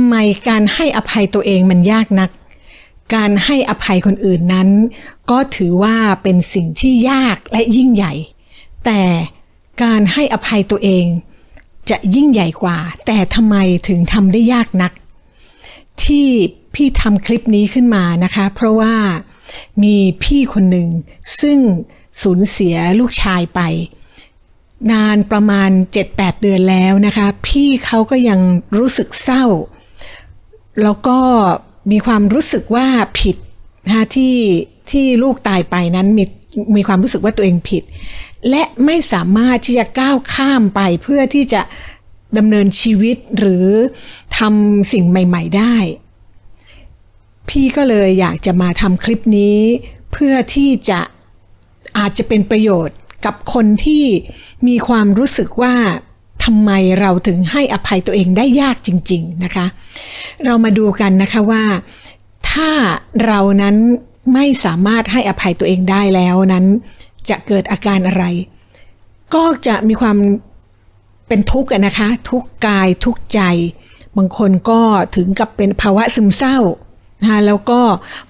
ำไมการให้อภัยตัวเองมันยากนัก การให้อภัยคนอื่นนั้น ก็ถือว่าเป็นสิ่งที่ยากและยิ่งใหญ่ แต่การให้อภัยตัวเอง จะยิ่งใหญ่กว่า แต่ทำไมถึงทำได้ยากนัก ที่พี่ทำคลิปนี้ขึ้นมานะคะ เพราะว่ามีพี่คนหนึ่ง ซึ่งสูญเสียลูกชายไป นานประมาณ 7-8 เดือนแล้วนะคะ พี่เขาก็ยังรู้สึกเศร้า แล้วก็มีความรู้สึกว่าผิดนะที่ที่ลูกตายไปนั้นมีมีความรู้สึกว่าตัวเองผิด และไม่สามารถที่จะก้าวข้ามไปเพื่อที่จะดำเนินชีวิตหรือทำสิ่งใหม่ ๆ ได้ พี่ก็เลยอยากจะมาทำคลิปนี้ เพื่อที่จะอาจจะเป็นประโยชน์กับคนที่มีความรู้สึกว่า ทำไมเราถึงให้อภัยตัวเองได้ยากจริง ๆนะคะ เรามาดูกันนะคะว่า ถ้าเรานั้นไม่สามารถให้อภัยตัวเองได้แล้วนั้น จะเกิดอาการอะไร ก็จะมีความเป็นทุกข์นะคะ ทุกกายทุกใจ บางคนก็ถึงกับเป็นภาวะซึมเศร้านะะแล้วก็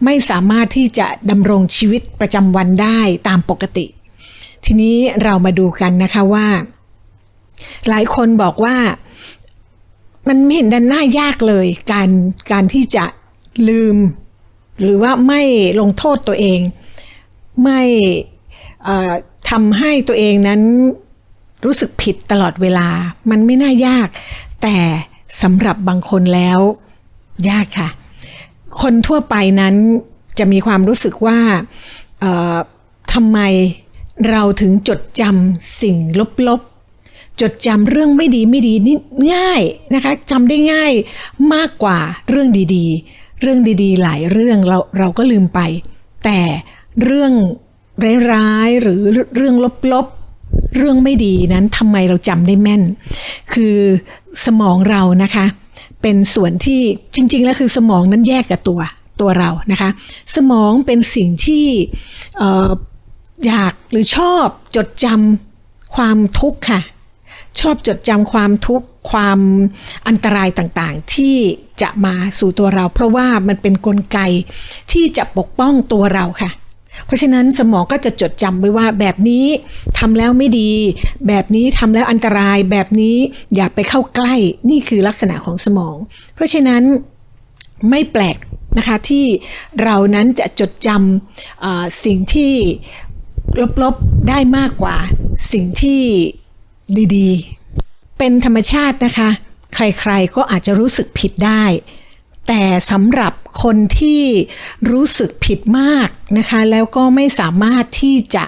ไม่สามารถที่จะดำรงชีวิตประจำวันได้ตามปกติ ทีนี้เรามาดูกันนะคะว่า หลายคนบอกว่ามันไม่เห็นดันหน้ายากเลย การการที่จะลืม หรือว่าไม่ลงโทษตัวเอง ไม่ทำให้ตัวเองนั้นรู้สึกผิดตลอดเวลา มันไม่น่ายาก แต่สำหรับบางคนแล้ว ยากค่ะ คนทั่วไปนั้นจะมีความรู้สึกว่าทำไมเราถึงจดจำสิ่งลบๆ จดจำเรื่องไม่ดีไม่ดีนี่ง่ายนะคะจำได้ง่ายมากกว่าเรื่องดีๆ เรื่องดีๆ หลายเรื่องเราเราก็ลืมไป แต่เรื่องร้ายๆหรือเรื่องลบๆ เรื่องไม่ดีนั้นทำไมเราจำได้แม่น คือสมองเรานะคะ เป็นส่วนที่จริง ๆ แล้วคือสมองนั้นแยกกับตัวตัวเรานะคะ สมองเป็นสิ่งที่อยากหรือชอบจดจำความทุกข์ค่ะ ชอบจดจำความทุกข์ความอันตรายต่างๆ ที่จะมาสู่ตัวเรา เพราะว่ามันเป็นนกลไกที่จะปกป้องตัวเราค่ะ เพราะฉะนั้นสมองก็จะจดจำไว้ว่าแบบนี้ทำแล้วไม่ดี แบบนี้ทำแล้วอันตรายแบบนี้อย่าไปเข้าใกล้นี่คือลักษณะของสมอง เพราะฉะนั้นไม่แปลกนะคะที่เรานั้นจะจดจำสิ่งที่ลบๆได้มากกว่าสิ่งที่ ดีๆ เป็นธรรมชาตินะคะ ใครๆก็อาจจะรู้สึกผิดได้ แต่สำหรับคนที่รู้สึกผิดมากนะคะ แล้วก็ไม่สามารถที่จะ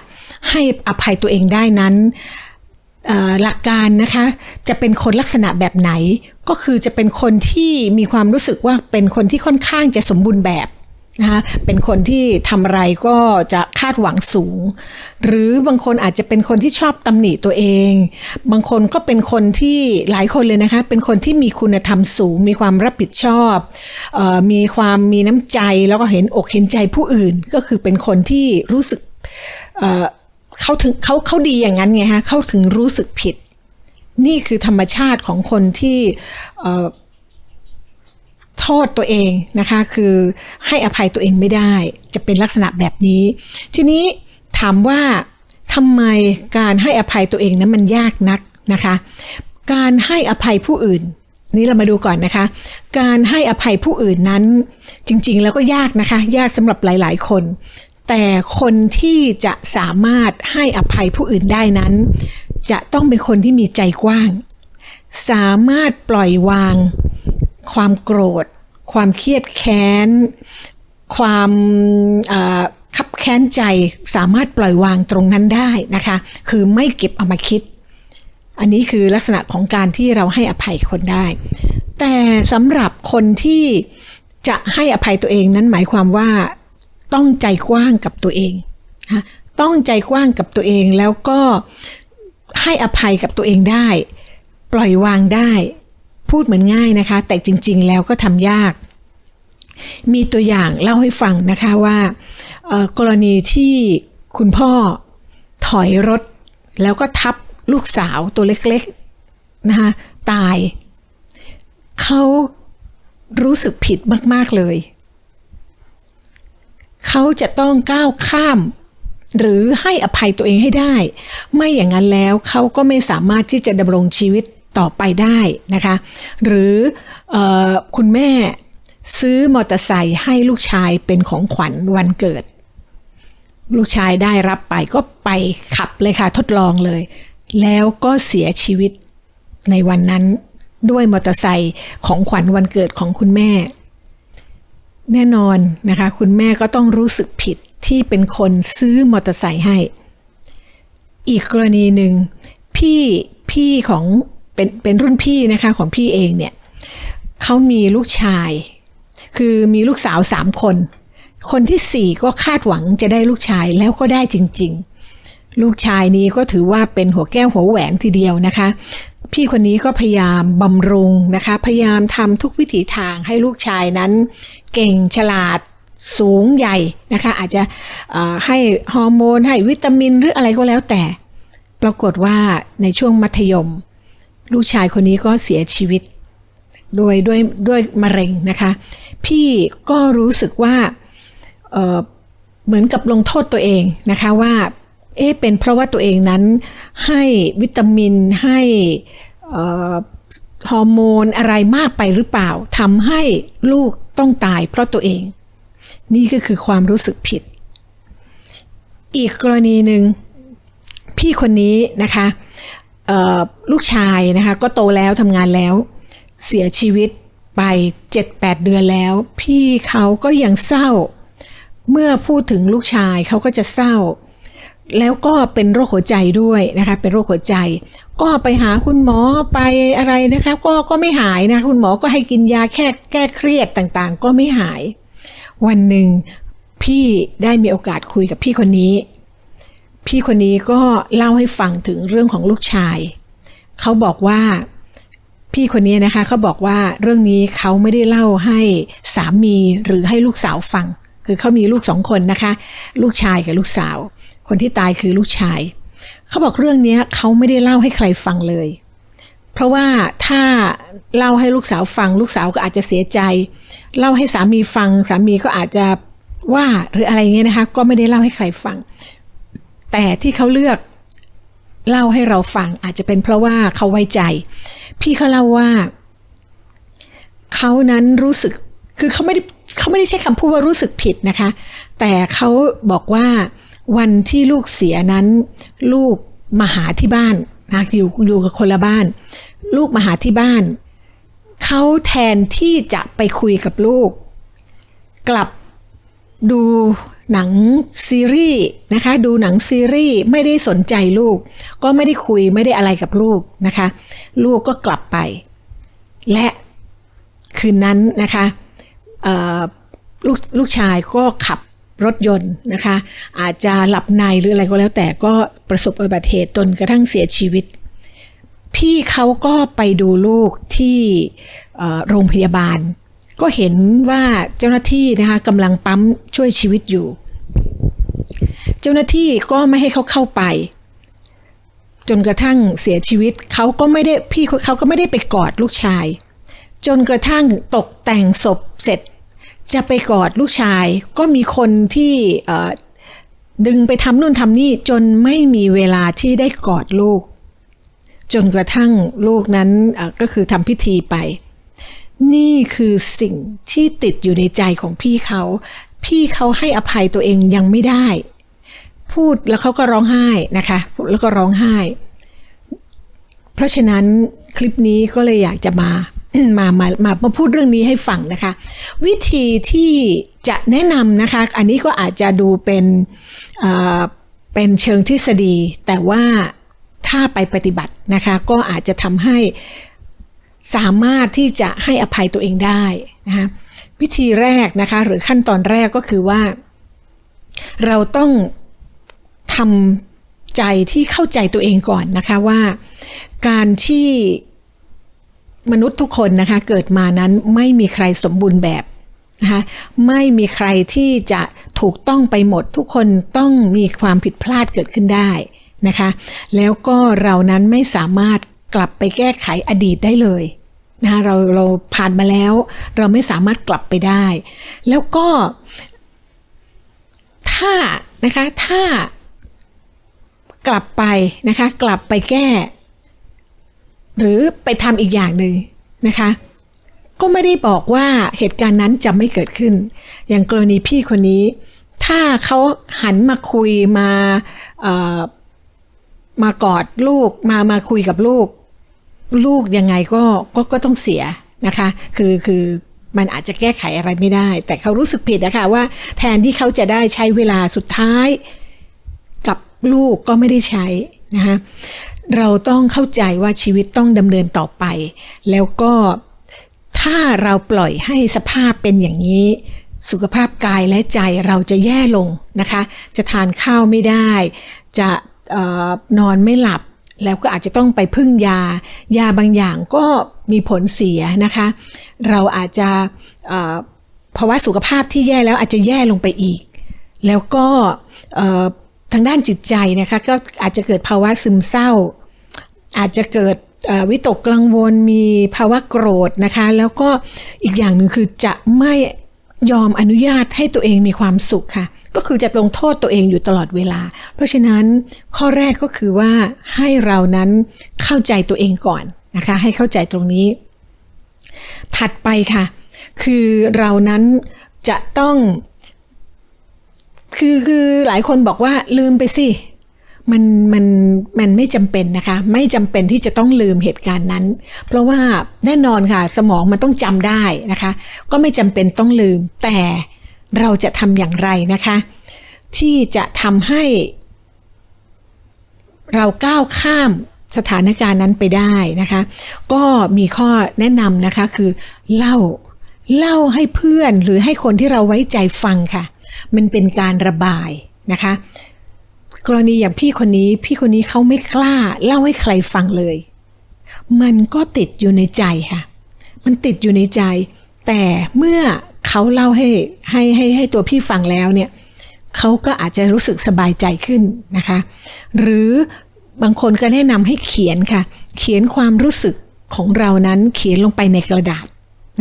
ให้อภัยตัวเองได้นั้นหลักการนะคะจะเป็นคนลักษณะแบบไหน ก็คือจะเป็นคนที่มีความรู้สึกว่าเป็นคนที่ค่อนข้างจะสมบูรณ์แบบ นะคะเป็นคนที่ทำอะไรก็จะคาดหวังสูง หรือบางคนอาจจะเป็นคนที่ชอบตำหนิตัวเอง บางคนก็เป็นคนที่หลายคนเลยนะคะ เป็นคนที่มีคุณธรรมสูง มีความรับผิดชอบออมีความมีน้ำใจแล้วก็เห็นอกเห็นใจผู้อื่น ก็คือเป็นคนที่รู้สึกเเขาถึงเขาเขาดีอย่างนั้นไงฮะเขาถึงรู้สึกผิด นี่คือธรรมชาติของคนที่ โทษตัวเองนะคะ คือให้อภัยตัวเองไม่ได้ จะเป็นลักษณะแบบนี้ ทีนี้ถามว่าทำไมการให้อภัยตัวเองนั้นมันยากนักนะคะ การให้อภัยผู้อื่น นี่เรามาดูก่อนนะคะ การให้อภัยผู้อื่นนั้น จริงๆ แล้วก็ยากนะคะ ยากสำหรับหลาย ๆ คน แต่คนที่จะสามารถให้อภัยผู้อื่นได้นั้น จะต้องเป็นคนที่มีใจกว้าง สามารถปล่อยวาง ความโกรธ ความเครียดแค้น ความเอ่อคับแค้นใจสามารถปล่อยวางตรงนั้นได้นะคะ คือไม่เก็บเอามาคิด อันนี้คือลักษณะของการที่เราให้อภัยคนได้ แต่สำหรับคนที่จะให้อภัยตัวเองนั้นหมายความว่าต้องใจกว้างกับตัวเองนะต้องใจกว้างกับตัวเองแล้วก็ให้อภัยกับตัวเองได้ ปล่อยวางได้ พูดเหมือนง่ายนะคะ แต่จริง ๆ แล้วก็ทำยาก มีตัวอย่างเล่าให้ฟังนะคะว่ากรณีที่คุณพ่อถอยรถ แล้วก็ทับลูกสาวตัวเล็กๆนะคะตาย เขารู้สึกผิดมาก ๆ เลย เขาจะต้องก้าวข้าม หรือให้อภัยตัวเองให้ได้ ไม่อย่างนั้นแล้วเขาก็ไม่สามารถที่จะดำรงชีวิต ต่อไปได้นะคะ หรือออคุณแม่ซื้อมอเตอร์ไซค์ให้ลูกชายเป็นของขวัญวันเกิด ลูกชายได้รับไปก็ไปขับเลยค่ะ ทดลองเลย แล้วก็เสียชีวิตในวันนั้นด้วยมอเตอร์ไซค์ของขวัญวันเกิดของคุณแม่ แน่นอนนะคะ คุณแม่ก็ต้องรู้สึกผิดที่เป็นคนซื้อมอเตอร์ไซค์ให้ อีกกรณีหนึ่งพี่พี่ของ เป็นเป็นรุ่นพี่นะคะของพี่เองเนี่ยเขามีลูกชาย คือมีลูกสาวสามคน คนที่สี่ก็คาดหวังจะได้ลูกชายแล้วก็ได้จริง ๆ ลูกชายนี้ก็ถือว่าเป็นหัวแก้วหัวแหวนทีเดียวนะคะ พี่คนนี้ก็พยายามบำรุงนะคะ พยายามทำทุกวิถีทางให้ลูกชายนั้น เก่งฉลาดสูงใหญ่นะคะ อาจจะให้ฮอร์โมนให้วิตามินหรืออะไรก็แล้วแต่ ปรากฏว่าในช่วงมัธยม ลูกชายคนนี้ก็เสียชีวิตด้วยด้วยด้วยมะเร็งนะคะ พี่ก็รู้สึกว่าเเหมือนกับลงโทษตัวเองนะคะว่าเอ๊ะเป็นเพราะว่าตัวเองนั้นให้วิตามินให้ฮอร์โมนอะไรมากไปหรือเปล่าทำให้ลูกต้องตายเพราะตัวเอง นี่ก็คือความรู้สึกผิด อีกกรณีหนึ่งพี่คนนี้นะคะ ลูกชายนะคะก็โตแล้วทำงานแล้ว เสียชีวิตไป 7-8 เดือนแล้ว พี่เขาก็ยังเศร้า เมื่อพูดถึงลูกชายเขาก็จะเศร้า แล้วก็เป็นโรคหัวใจด้วยนะคะเป็นโรคหัวใจ ก็ไปหาคุณหมอไปอะไรนะคะก็ก็ไม่หายนะคุณหมอก็ให้กินยาแค่แก้เครียดต่างๆ ก็ไม่หาย วันหนึ่งพี่ได้มีโอกาสคุยกับพี่คนนี้ พี่คนนี้ก็เล่าให้ฟังถึงเรื่องของลูกชาย เขาบอกว่าพี่คนนี้นะคะเขาบอกว่าเรื่องนี้เขาไม่ได้เล่าให้สามีหรือให้ลูกสาวฟัง คือเขามีลูกสองคนนะคะ ลูกชายกับลูกสาว คนที่ตายคือลูกชาย เขาบอกเรื่องนี้เขาไม่ได้เล่าให้ใครฟังเลย เพราะว่าถ้าเล่าให้ลูกสาวฟัง ลูกสาวก็อาจจะเสียใจ เล่าให้สามีฟัง สามีก็อาจจะว่าหรืออะไรเงี้ยนะคะ ก็ไม่ได้เล่าให้ใครฟัง แต่ที่เขาเลือกเล่าให้เราฟังอาจจะเป็นเพราะว่าเขาไว้ใจ พี่เขาเล่าว่า เขานั้นรู้สึกคือเขาไม่ได้เขาไม่ได้ใช้คำพูดว่ารู้สึกผิดนะคะ แต่เขาบอกว่าวันที่ลูกเสียนั้น ลูกมาหาที่บ้านนะอยู่อยู่กับคนละบ้าน ลูกมาหาที่บ้าน เขาแทนที่จะไปคุยกับลูก กลับดู หนังซีรีส์นะคะ ดูหนังซีรีส์ไม่ได้สนใจลูก ก็ไม่ได้คุยไม่ได้อะไรกับลูกนะคะ ลูกก็กลับไป และคืนนั้นนะคะลูกลูกชายก็ขับรถยนต์นะคะ อาจจะหลับในหรืออะไรก็แล้วแต่ก็ประสบอุบัติเหตุจนกระทั่งเสียชีวิต พี่เขาก็ไปดูลูกที่โรงพยาบาล ก็เห็นว่าเจ้าหน้าที่นะคะกำลังปั๊มช่วยชีวิตอยู่ เจ้าหน้าที่ก็ไม่ให้เขาเข้าไป จนกระทั่งเสียชีวิตเขาก็ไม่ได้พี่เขาก็ไม่ได้ไปกอดลูกชาย จนกระทั่งตกแต่งศพเสร็จ จะไปกอดลูกชาย ก็มีคนที่ดึงไปทำนู่นทำนี่จนไม่มีเวลาที่ได้กอดลูก จนกระทั่งลูกนั้นก็คือทำพิธีไป นี่คือสิ่งที่ติดอยู่ในใจของพี่เขา พี่เขาให้อภัยตัวเองยังไม่ได้ พูดแล้วเขาก็ร้องไห้นะคะพูดแล้วก็ร้องไห้ เพราะฉะนั้นคลิปนี้ก็เลยอยากจะมามามามามาพูดเรื่องนี้ให้ฟังนะคะ วิธีที่จะแนะนำนะคะ อันนี้ก็อาจจะดูเป็นเอ่อเป็นเชิงทฤษฎี แต่ว่าถ้าไปปฏิบัตินะคะ ก็อาจจะทำให้สามารถที่จะให้อภัยตัวเองได้นะคะวิธีแรกนะคะ หรือขั้นตอนแรกก็คือว่า เราต้อง ทำใจที่เข้าใจตัวเองก่อนนะคะว่าการที่มนุษย์ทุกคนนะคะเกิดมานั้นไม่มีใครสมบูรณ์แบบนะคะไม่มีใครที่จะถูกต้องไปหมดทุกคนต้องมีความผิดพลาดเกิดขึ้นได้นะคะแล้วก็เรานั้นไม่สามารถกลับไปแก้ไขอดีตได้เลยนะคะเราเราผ่านมาแล้ว เราไม่สามารถกลับไปได้ แล้วก็ ถ้านะคะถ้า กลับไปนะคะ กลับไปแก้ หรือไปทำอีกอย่างหนึ่งนะคะ ก็ไม่ได้บอกว่าเหตุการณ์นั้นจะไม่เกิดขึ้น อย่างกรณีพี่คนนี้ ถ้าเขาหันมาคุยมามากอดลูกมามาคุยกับลูก ลูกยังไงก็ก็ก็ต้องเสียนะคะ คือคือมันอาจจะแก้ไขอะไรไม่ได้ แต่เขารู้สึกผิดนะคะว่าแทนที่เขาจะได้ใช้เวลาสุดท้าย ลูกก็ไม่ได้ใช้นะคะเราต้องเข้าใจว่าชีวิตต้องดำเนินต่อไป แล้วก็ถ้าเราปล่อยให้สภาพเป็นอย่างนี้ สุขภาพกายและใจเราจะแย่ลงนะคะ จะทานข้าวไม่ได้ จะออนอนไม่หลับ แล้วก็อาจจะต้องไปพึ่งยา ยาบางอย่างก็มีผลเสียนะคะ เราอาจจะเอ่อภาวะสุขภาพที่แย่แล้วอาจจะแย่ลงไปอีก แล้วก็ ทางด้านจิตใจนะคะก็อาจจะเกิดภาวะซึมเศร้า อาจจะเกิดวิตกกังวลมีภาวะโกรธนะคะ แล้วก็อีกอย่างหนึ่งคือจะไม่ยอมอนุญาตให้ตัวเองมีความสุขค่ะ ก็คือจะลงโทษตัวเองอยู่ตลอดเวลา เพราะฉะนั้นข้อแรกก็คือว่าให้เรานั้นเข้าใจตัวเองก่อนนะคะ ให้เข้าใจตรงนี้ ถัดไปค่ะ คือเรานั้นจะต้อง คือคือหลายคนบอกว่าลืมไปสิมันมันมันไม่จำเป็นนะคะ ไม่จำเป็นที่จะต้องลืมเหตุการณ์นั้น เพราะว่าแน่นอนค่ะ สมองมันต้องจำได้นะคะ ก็ไม่จำเป็นต้องลืม แต่เราจะทำอย่างไรนะคะ ที่จะทำให้ เราก้าวข้ามสถานการณ์นั้นไปได้นะคะ ก็มีข้อแนะนำนะคะคือเล่าเล่าให้เพื่อนหรือให้คนที่เราไว้ใจฟังค่ะ มันเป็นการระบายนะคะ กรณีอย่างพี่คนนี้พี่คนนี้เขาไม่กล้าเล่าให้ใครฟังเลย มันก็ติดอยู่ในใจค่ะ มันติดอยู่ในใจ แต่เมื่อเขาเล่าให้ให้ให้ให้ตัวพี่ฟังแล้วเนี่ยเขาก็อาจจะรู้สึกสบายใจขึ้นนะคะ หรือบางคนก็แนะนำให้เขียนค่ะ เขียนความรู้สึกของเรานั้นเขียนลงไปในกระดาษ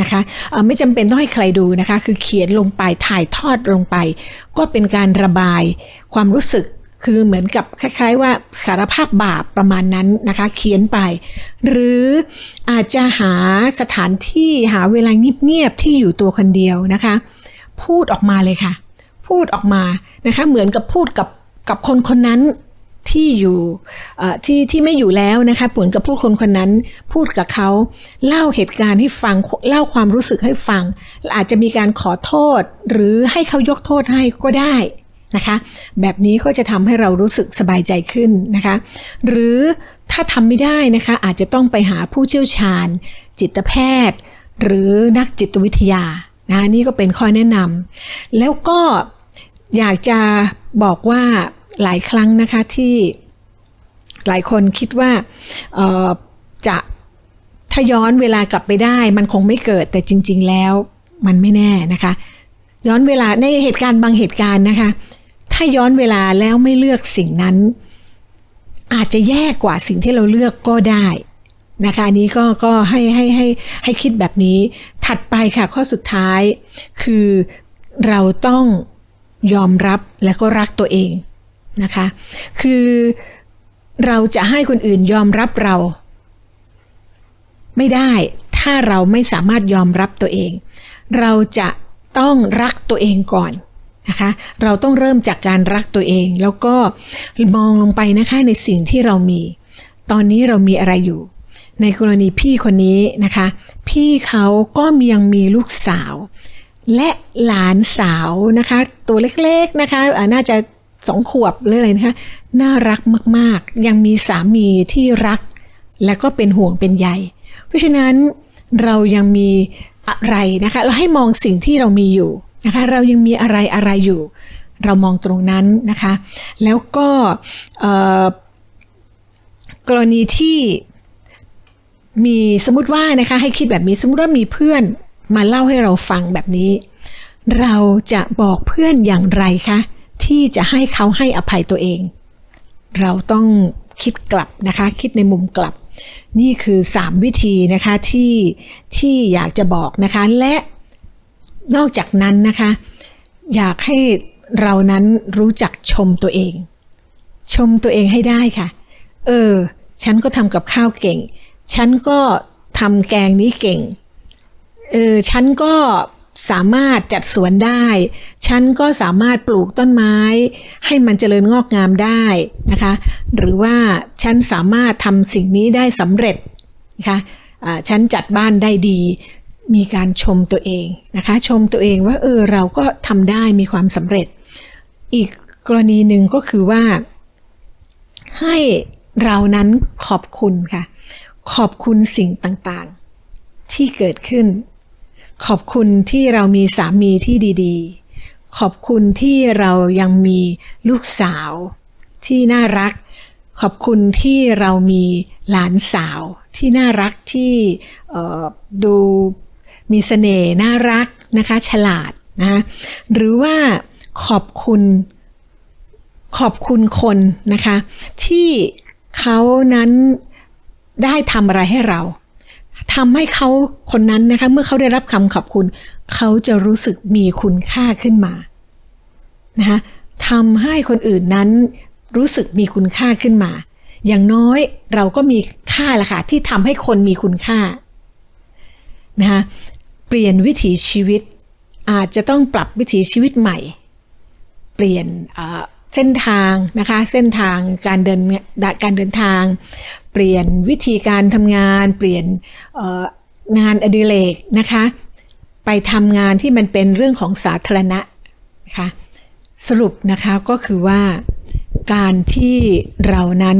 นะคะไม่จำเป็นต้องให้ใครดูนะคะ คือเขียนลงไปถ่ายทอดลงไป ก็เป็นการระบายความรู้สึกคือเหมือนกับคล้าย ๆ ว่าสารภาพบาปประมาณนั้นนะคะ เขียนไป หรืออาจจะหาสถานที่หาเวลาเงียบๆที่อยู่ตัวคนเดียวนะคะ พูดออกมาเลยค่ะ พูดออกมานะคะ เหมือนกับพูดกับกับคนคนนั้น ที่อยู่ที่ที่ไม่อยู่แล้วนะคะเหมือนกับพูดคนคนนั้นพูดกับเขาเล่าเหตุการณ์ให้ฟังเล่าความรู้สึกให้ฟัง อาจจะมีการขอโทษ หรือให้เขายกโทษให้ก็ได้นะคะ แบบนี้ก็จะทำให้เรารู้สึกสบายใจขึ้นนะคะ หรือถ้าทำไม่ได้นะคะ อาจจะต้องไปหาผู้เชี่ยวชาญ จิตแพทย์ หรือนักจิตวิทยานะนี่ก็เป็นข้อแนะนำแล้วก็อยากจะบอกว่า หลายครั้งนะคะที่หลายคนคิดว่าจะถ้าย้อนเวลากลับไปได้ มันคงไม่เกิดแต่จริง ๆ แล้วมันไม่แน่นะคะ ย้อนเวลาในเหตุการณ์บางเหตุการณ์นะคะ ถ้าย้อนเวลาแล้วไม่เลือกสิ่งนั้น อาจจะแย่กว่าสิ่งที่เราเลือกก็ได้นะคะอันนี้ก็ก็ให้ให้ให้ให้คิดแบบนี้ถัดไปค่ะข้อสุดท้าย คือเราต้องยอมรับและก็รักตัวเอง นะคะ คือเราจะให้คนอื่นยอมรับเรา ไม่ได้ถ้าเราไม่สามารถยอมรับตัวเอง เราจะต้องรักตัวเองก่อนนะคะ เราต้องเริ่มจากการรักตัวเอง แล้วก็มองลงไปนะคะในสิ่งที่เรามี ตอนนี้เรามีอะไรอยู่ ในกรณีพี่คนนี้นะคะ พี่เขาก็ยังมีลูกสาว และหลานสาวนะคะ ตัวเล็กๆนะคะน่าจะ สองขวบหรืออะไรนะคะน่ารักมากๆ ยังมีสามีที่รัก และก็เป็นห่วงเป็นใยเพราะฉะนั้นเรายังมีอะไรนะคะ เราให้มองสิ่งที่เรามีอยู่นะคะ เรายังมีอะไรอะไรอยู่ เรามองตรงนั้นนะคะ แล้วก็กรณีที่มีสมมติว่านะคะให้คิดแบบนี้สมมติว่ามีเพื่อนมาเล่าให้เราฟังแบบนี้ เราจะบอกเพื่อนอย่างไรคะ ที่จะให้เขาให้อภัยตัวเอง เราต้องคิดกลับนะคะ คิดในมุมกลับ นี่คือ 3 วิธีนะคะที่ที่อยากจะบอกนะคะ และนอกจากนั้นนะคะ อยากให้เรานั้นรู้จักชมตัวเอง ชมตัวเองให้ได้ค่ะ เออ ฉันก็ทำกับข้าวเก่ง ฉันก็ทำแกงนี้เก่ง เออ ฉันก็ สามารถจัดสวนได้ ฉันก็สามารถปลูกต้นไม้ ให้มันเจริญงอกงามได้นะคะ หรือว่าฉันสามารถทำสิ่งนี้ได้สำเร็จนะคะอ่าฉันจัดบ้านได้ดี มีการชมตัวเองนะคะ ชมตัวเองว่าเออเราก็ทำได้มีความสำเร็จ อีกกรณีหนึ่งก็คือว่า ให้เรานั้นขอบคุณค่ะ ขอบคุณสิ่งต่างๆ ที่เกิดขึ้น ขอบคุณที่เรามีสามีที่ดีๆ ขอบคุณที่เรายังมีลูกสาว ที่น่ารัก ขอบคุณที่เรามีหลานสาวที่น่ารักที่ดูมีเสน่ห์น่ารักนะคะ ฉลาดนะหรือว่าขอบคุณขอบคุณคนนะคะ ที่เขานั้นได้ทำอะไรให้เรา ทำให้เขาคนนั้นนะคะเมื่อเขาได้รับคำขอบคุณ เขาจะรู้สึกมีคุณค่าขึ้นมานะคะทำให้คนอื่นนั้นรู้สึกมีคุณค่าขึ้นมา อย่างน้อยเราก็มีค่าละค่ะที่ทำให้คนมีคุณค่านะคะเปลี่ยนวิถีชีวิต อาจจะต้องปรับวิถีชีวิตใหม่ เปลี่ยนเส้นทางนะคะ เส้นทางการเดินการเดินทาง ลี่ยนวิธีการทำงาน เปลี่ยนงานอดิเรกนะคะ ไปทำงานที่มันเป็นเรื่องของสาธารณะนะคะสรุปนะคะก็คือว่าการที่เรานั้น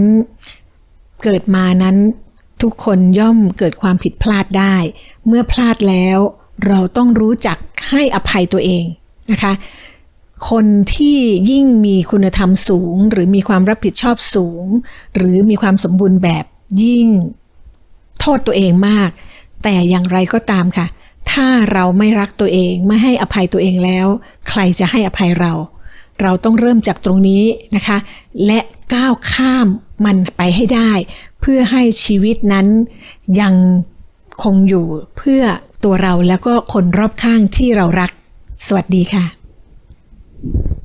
เกิดมานั้นทุกคนย่อมเกิดความผิดพลาดได้ เมื่อพลาดแล้วเราต้องรู้จักให้อภัยตัวเองนะคะ คนที่ยิ่งมีคุณธรรมสูง หรือมีความรับผิดชอบสูง หรือมีความสมบูรณ์แบบยิ่งโทษตัวเองมาก แต่อย่างไรก็ตามค่ะ ถ้าเราไม่รักตัวเองไม่ให้อภัยตัวเองแล้ว ใครจะให้อภัยเรา เราต้องเริ่มจากตรงนี้นะคะ และก้าวข้ามมันไปให้ได้ เพื่อให้ชีวิตนั้นยังคงอยู่เพื่อตัวเราแล้วก็คนรอบข้างที่เรารัก สวัสดีค่ะ Thank you.